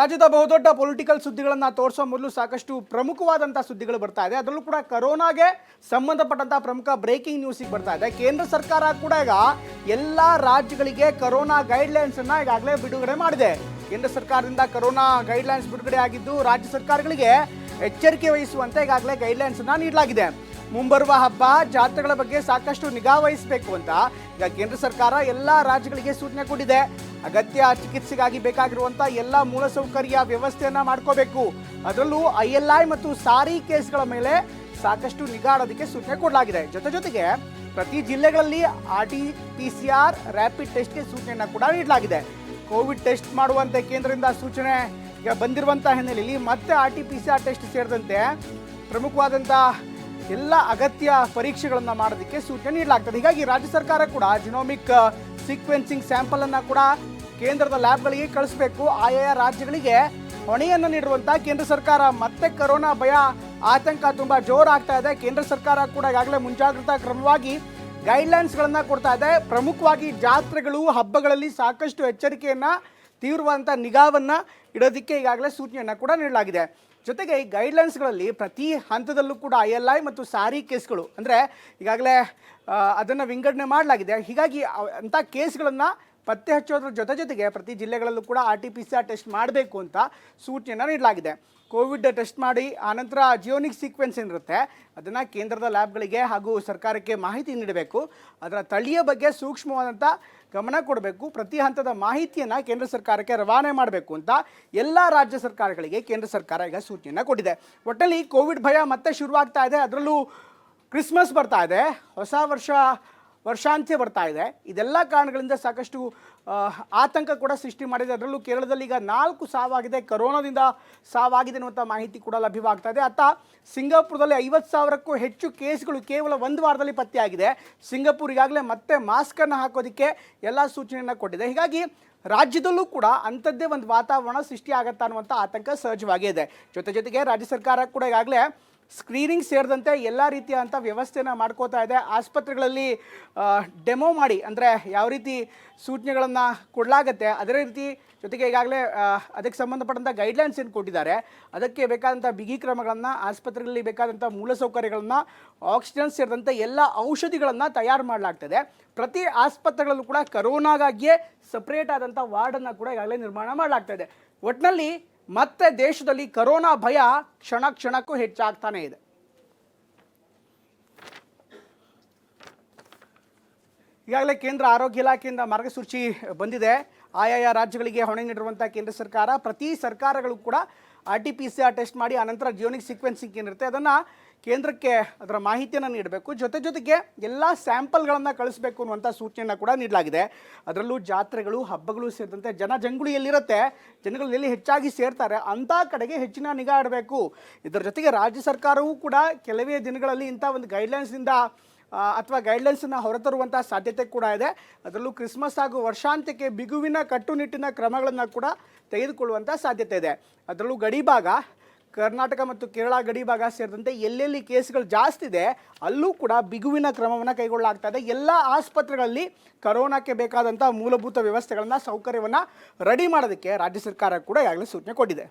ರಾಜ್ಯದ ಬಹುದೊಡ್ಡ ಪೊಲಿಟಿಕಲ್ ಸುದ್ದಿಗಳನ್ನ ತೋರಿಸೋ ಮೊದಲು ಸಾಕಷ್ಟು ಪ್ರಮುಖವಾದಂತಹ ಸುದ್ದಿಗಳು ಬರ್ತಾ ಇದೆ. ಅದರಲ್ಲೂ ಕೂಡ ಕರೋನಾಗೆ ಸಂಬಂಧಪಟ್ಟಂತಹ ಪ್ರಮುಖ ಬ್ರೇಕಿಂಗ್ ನ್ಯೂಸಿಗೆ ಬರ್ತಾ ಇದೆ. ಕೇಂದ್ರ ಸರ್ಕಾರ ಕೂಡ ಈಗ ಎಲ್ಲ ರಾಜ್ಯಗಳಿಗೆ ಕರೋನಾ ಗೈಡ್ಲೈನ್ಸ್ ಅನ್ನ ಈಗಾಗಲೇ ಬಿಡುಗಡೆ ಮಾಡಿದೆ. ಕೇಂದ್ರ ಸರ್ಕಾರದಿಂದ ಕರೋನಾ ಗೈಡ್ಲೈನ್ಸ್ ಬಿಡುಗಡೆ ಆಗಿದ್ದು ರಾಜ್ಯ ಸರ್ಕಾರಗಳಿಗೆ ಎಚ್ಚರಿಕೆ ವಹಿಸುವಂತೆ ಈಗಾಗಲೇ ಗೈಡ್ಲೈನ್ಸ್ ಅನ್ನ ನೀಡಲಾಗಿದೆ. ಮುಂಬರುವ ಹಬ್ಬ ಜಾತ್ರೆಗಳ ಬಗ್ಗೆ ಸಾಕಷ್ಟು ನಿಗಾ ವಹಿಸಬೇಕು ಅಂತ ಈಗ ಕೇಂದ್ರ ಸರ್ಕಾರ ಎಲ್ಲ ರಾಜ್ಯಗಳಿಗೆ ಸೂಚನೆ ಕೊಟ್ಟಿದೆ. ಅಗತ್ಯ ಚಿಕಿತ್ಸೆಗಾಗಿ ಬೇಕಾಗಿರುವಂತ ಎಲ್ಲ ಮೂಲಸೌಕರ್ಯ ವ್ಯವಸ್ಥೆಯನ್ನ ಮಾಡ್ಕೋಬೇಕು. ಅದರಲ್ಲೂ ಐ ಎಲ್ ಐ ಮತ್ತು ಸಾರಿ ಕೇಸ್ಗಳ ಮೇಲೆ ಸಾಕಷ್ಟು ನಿಗಾ ಇಡೋದಕ್ಕೆ ಸೂಚನೆ ಕೊಡಲಾಗಿದೆ. ಜೊತೆ ಜೊತೆಗೆ ಪ್ರತಿ ಜಿಲ್ಲೆಗಳಲ್ಲಿ R T P C R rapid ಟೆಸ್ಟ್ಗೆ ಸೂಚನೆಯನ್ನು ಕೂಡ ನೀಡಲಾಗಿದೆ. ಕೋವಿಡ್ ಟೆಸ್ಟ್ ಮಾಡುವಂತೆ ಕೇಂದ್ರದಿಂದ ಸೂಚನೆ ಈಗ ಬಂದಿರುವಂಥ ಹಿನ್ನೆಲೆಯಲ್ಲಿ ಮತ್ತೆ R T P C R test ಸೇರಿದಂತೆ ಪ್ರಮುಖವಾದಂಥ ಎಲ್ಲ ಅಗತ್ಯ ಪರೀಕ್ಷೆಗಳನ್ನು ಮಾಡೋದಕ್ಕೆ ಸೂಚನೆ ನೀಡಲಾಗ್ತದೆ. ಹೀಗಾಗಿ ರಾಜ್ಯ ಸರ್ಕಾರ ಕೂಡ ಜಿನೋಮಿಕ್ ಸೀಕ್ವೆನ್ಸಿಂಗ್ ಸ್ಯಾಂಪಲ್ ಅನ್ನ ಕೂಡ ಕೇಂದ್ರದ ಲ್ಯಾಬ್ಗಳಿಗೆ ಕಳಿಸಬೇಕು. ಆಯಾ ರಾಜ್ಯಗಳಿಗೆ ಹೊಣೆಯನ್ನು ನೀಡುವಂತ ಕೇಂದ್ರ ಸರ್ಕಾರ. ಮತ್ತೆ ಕರೋನಾ ಭಯ, ಆತಂಕ ತುಂಬಾ ಜೋರಾಗ್ತಾ ಇದೆ. ಕೇಂದ್ರ ಸರ್ಕಾರ ಕೂಡ ಈಗಾಗಲೇ ಮುಂಜಾಗ್ರತಾ ಕ್ರಮವಾಗಿ ಗೈಡ್ಲೈನ್ಸ್ಗಳನ್ನು ಕೊಡ್ತಾ ಇದೆ. ಪ್ರಮುಖವಾಗಿ ಜಾತ್ರೆಗಳು, ಹಬ್ಬಗಳಲ್ಲಿ ಸಾಕಷ್ಟು ಎಚ್ಚರಿಕೆಯನ್ನ ತೀವ್ರವಾದಂಥ ನಿಗಾವನ್ನ ಇಡೋದಕ್ಕೆ ಈಗಾಗಲೇ ಸೂಚನೆಯನ್ನ ಕೂಡ ನೀಡಲಾಗಿದೆ. ಜೊತೆಗೆ ಈ ಗೈಡ್ಲೈನ್ಸ್ಗಳಲ್ಲಿ ಪ್ರತಿ ಹಂತದಲ್ಲೂ ಕೂಡ ಐ ಎಲ್ ಐ ಮತ್ತು ಸಾರಿ ಕೇಸ್ಗಳು, ಅಂದರೆ ಈಗಾಗಲೇ ಅದನ್ನು ವಿಂಗಡಣೆ ಮಾಡಲಾಗಿದೆ. ಹೀಗಾಗಿ ಅಂಥ ಕೇಸ್ಗಳನ್ನು ಪತ್ತೆ ಹಚ್ಚೋದ್ರ ಜೊತೆ ಜೊತೆಗೆ ಪ್ರತಿ ಜಿಲ್ಲೆಗಳಲ್ಲೂ ಕೂಡ R T P C R test ಮಾಡಬೇಕು ಅಂತ ಸೂಚನೆಯನ್ನು ನೀಡಲಾಗಿದೆ. ಕೋವಿಡ್ ಟೆಸ್ಟ್ ಮಾಡಿ ಆನಂತರ ಜಿಯೋನಿಕ್ ಸೀಕ್ವೆನ್ಸ್ ಏನಿರುತ್ತೆ, ಅದನ್ನು ಕೇಂದ್ರದ ಲ್ಯಾಬ್ಗಳಿಗೆ ಹಾಗೂ ಸರ್ಕಾರಕ್ಕೆ ಮಾಹಿತಿ ನೀಡಬೇಕು. ಅದರ ತಳಿಯ ಬಗ್ಗೆ ಸೂಕ್ಷ್ಮವಾದಂಥ ಗಮನ ಕೊಡಬೇಕು. ಪ್ರತಿ ಹಂತದ ಮಾಹಿತಿಯನ್ನು ಕೇಂದ್ರ ಸರ್ಕಾರಕ್ಕೆ ರವಾನೆ ಮಾಡಬೇಕು ಅಂತ ಎಲ್ಲ ರಾಜ್ಯ ಸರ್ಕಾರಗಳಿಗೆ ಕೇಂದ್ರ ಸರ್ಕಾರ ಈಗ ಸೂಚನೆಯನ್ನು ಕೊಟ್ಟಿದೆ. ಒಟ್ಟಲ್ಲಿ ಕೋವಿಡ್ ಭಯ ಮತ್ತೆ ಶುರುವಾಗ್ತಾ ಇದೆ. ಅದರಲ್ಲೂ ಕ್ರಿಸ್ಮಸ್ ಬರ್ತಾ ಇದೆ. ಹೊಸ ವರ್ಷ ವರ್ಷಾಂತ್ಯ ಬರ್ತಾ ಇದೆ. ಇದೆಲ್ಲ ಕಾರಣಗಳಿಂದ ಸಾಕಷ್ಟು ಆತಂಕ ಕೂಡ ಸೃಷ್ಟಿ ಮಾಡಿದೆ. ಅದರಲ್ಲೂ ಕೇರಳದಲ್ಲಿ ಈಗ ನಾಲ್ಕು ಸಾವಾಗಿದೆ. ಕರೋನಾದಿಂದ ಸಾವಾಗಿದೆ ಅನ್ನುವಂಥ ಮಾಹಿತಿ ಕೂಡ ಲಭ್ಯವಾಗ್ತಾ ಇದೆ. ಅತ್ತ ಸಿಂಗಾಪುರದಲ್ಲಿ ಐವತ್ತು ಸಾವಿರಕ್ಕೂ ಹೆಚ್ಚು ಕೇಸ್ಗಳು ಕೇವಲ ಒಂದು ವಾರದಲ್ಲಿ ಪತ್ತೆಯಾಗಿದೆ. ಸಿಂಗಾಪುರ್ ಈಗಾಗಲೇ ಮತ್ತೆ ಮಾಸ್ಕನ್ನು ಹಾಕೋದಕ್ಕೆ ಎಲ್ಲ ಸೂಚನೆಯನ್ನು ಕೊಟ್ಟಿದೆ. ಹೀಗಾಗಿ ರಾಜ್ಯದಲ್ಲೂ ಕೂಡ ಅಂಥದ್ದೇ ಒಂದು ವಾತಾವರಣ ಸೃಷ್ಟಿ ಆಗತ್ತಾ ಅನ್ನುವಂಥ ಆತಂಕ ಸಹಜವಾಗಿದೆ ಜೊತೆ ಜೊತೆಗೆ ರಾಜ್ಯ ಸರ್ಕಾರ ಕೂಡ ಈಗಾಗಲೇ ಸ್ಕ್ರೀನಿಂಗ್ ಸೇರಿದಂತೆ ಎಲ್ಲ ರೀತಿಯಾದಂಥ ವ್ಯವಸ್ಥೆನ ಮಾಡ್ಕೋತಾ ಇದೆ. ಆಸ್ಪತ್ರೆಗಳಲ್ಲಿ ಡೆಮೋ ಮಾಡಿ, ಅಂದರೆ ಯಾವ ರೀತಿ ಸೂಚನೆಗಳನ್ನು ಕೊಡಲಾಗತ್ತೆ, ಅದೇ ರೀತಿ ಜೊತೆಗೆ ಈಗಾಗಲೇ ಅದಕ್ಕೆ ಸಂಬಂಧಪಟ್ಟಂಥ ಗೈಡ್ಲೈನ್ಸ್ ಏನು ಕೊಟ್ಟಿದ್ದಾರೆ, ಅದಕ್ಕೆ ಬೇಕಾದಂಥ ಬಿಗಿ ಕ್ರಮಗಳನ್ನು, ಆಸ್ಪತ್ರೆಗಳಲ್ಲಿ ಬೇಕಾದಂಥ ಮೂಲಸೌಕರ್ಯಗಳನ್ನು ಆಕ್ಸಿಜನ್ ಸೇರಿದಂತೆ ಎಲ್ಲ ಔಷಧಿಗಳನ್ನು ತಯಾರು ಮಾಡಲಾಗ್ತದೆ. ಪ್ರತಿ ಆಸ್ಪತ್ರೆಗಳಲ್ಲೂ ಕೂಡ ಕರೋನಾಗಾಗಿಯೇ ಸಪ್ರೇಟ್ ಆದಂಥ ವಾರ್ಡನ್ನು ಕೂಡ ಈಗಾಗಲೇ ನಿರ್ಮಾಣ ಮಾಡಲಾಗ್ತಾ ಇದೆ ಒಟ್ಟಿನಲ್ಲಿ ಮತ್ತೆ ದೇಶದಲ್ಲಿ ಕರೋನಾ ಭಯ ಕ್ಷಣ ಕ್ಷಣಕ್ಕೂ ಹೆಚ್ಚಾಗ್ತಾನೆ ಇದೆ. ಈಗಾಗಲೇ ಕೇಂದ್ರ ಆರೋಗ್ಯ ಇಲಾಖೆಯಿಂದ ಮಾರ್ಗಸೂಚಿ ಬಂದಿದೆ. ಆಯಾಯ ರಾಜ್ಯಗಳಿಗೆ ಹೊಣೆ ನೀಡಿರುವಂಥ ಕೇಂದ್ರ ಸರ್ಕಾರ, ಪ್ರತಿ ಸರ್ಕಾರಗಳು ಕೂಡ R T P C R test ಮಾಡಿ ಆನಂತರ ಜಿಯೋನಿಕ್ ಸೀಕ್ವೆನ್ಸಿಂಗ್ ಏನಿರುತ್ತೆ, ಅದನ್ನು ಕೇಂದ್ರಕ್ಕೆ ಅದರ ಮಾಹಿತಿಯನ್ನು ನೀಡಬೇಕು. ಜೊತೆ ಜೊತೆಗೆ ಎಲ್ಲ ಸ್ಯಾಂಪಲ್ಗಳನ್ನು ಕಳಿಸಬೇಕು ಅನ್ನುವಂಥ ಸೂಚನೆಯನ್ನು ಕೂಡ ನೀಡಲಾಗಿದೆ. ಅದರಲ್ಲೂ ಜಾತ್ರೆಗಳು, ಹಬ್ಬಗಳು ಸೇರಿದಂತೆ ಜನ ಜಂಗುಳಿ ಎಲ್ಲಿರುತ್ತೆ ಜನಗಳು ಎಲ್ಲಿ ಹೆಚ್ಚಾಗಿ ಸೇರ್ತಾರೆ ಅಂಥ ಕಡೆಗೆ ಹೆಚ್ಚಿನ ನಿಗಾ ಇಡಬೇಕು. ಇದರ ಜೊತೆಗೆ ರಾಜ್ಯ ಸರ್ಕಾರವೂ ಕೂಡ ಕೆಲವೇ ದಿನಗಳಲ್ಲಿ ಇಂಥ ಒಂದು ಗೈಡ್ಲೈನ್ಸಿಂದ ಅಥವಾ ಗೈಡ್ಲೈನ್ಸನ್ನು ಹೊರತರುವಂಥ ಸಾಧ್ಯತೆ ಕೂಡ ಇದೆ. ಅದರಲ್ಲೂ ಕ್ರಿಸ್ಮಸ್ ಹಾಗೂ ವರ್ಷಾಂತ್ಯಕ್ಕೆ ಬಿಗುವಿನ ಕಟ್ಟುನಿಟ್ಟಿನ ಕ್ರಮಗಳನ್ನು ಕೂಡ ತೆಗೆದುಕೊಳ್ಳುವಂಥ ಸಾಧ್ಯತೆ ಇದೆ. ಅದರಲ್ಲೂ ಗಡಿಭಾಗ ಕರ್ನಾಟಕ ಮತ್ತು ಕೇರಳ ಗಡಿ ಭಾಗ ಸೇರಿದಂತೆ ಎಲ್ಲೆಲ್ಲಿ ಕೇಸ್ಗಳು ಜಾಸ್ತಿ ಇದೆ, ಅಲ್ಲೂ ಕೂಡ ಬಿಗುವಿನ ಕ್ರಮವನ್ನು ಕೈಗೊಳ್ಳಲಾಗ್ತಾ ಇದೆ. ಎಲ್ಲ ಆಸ್ಪತ್ರೆಗಳಲ್ಲಿ ಕರೋನಾಕ್ಕೆ ಬೇಕಾದಂಥ ಮೂಲಭೂತ ವ್ಯವಸ್ಥೆಗಳನ್ನು, ಸೌಕರ್ಯವನ್ನು ರೆಡಿ ಮಾಡೋದಕ್ಕೆ ರಾಜ್ಯ ಸರ್ಕಾರ ಕೂಡ ಈಗಾಗಲೇ ಸೂಚನೆ ಕೊಟ್ಟಿದೆ.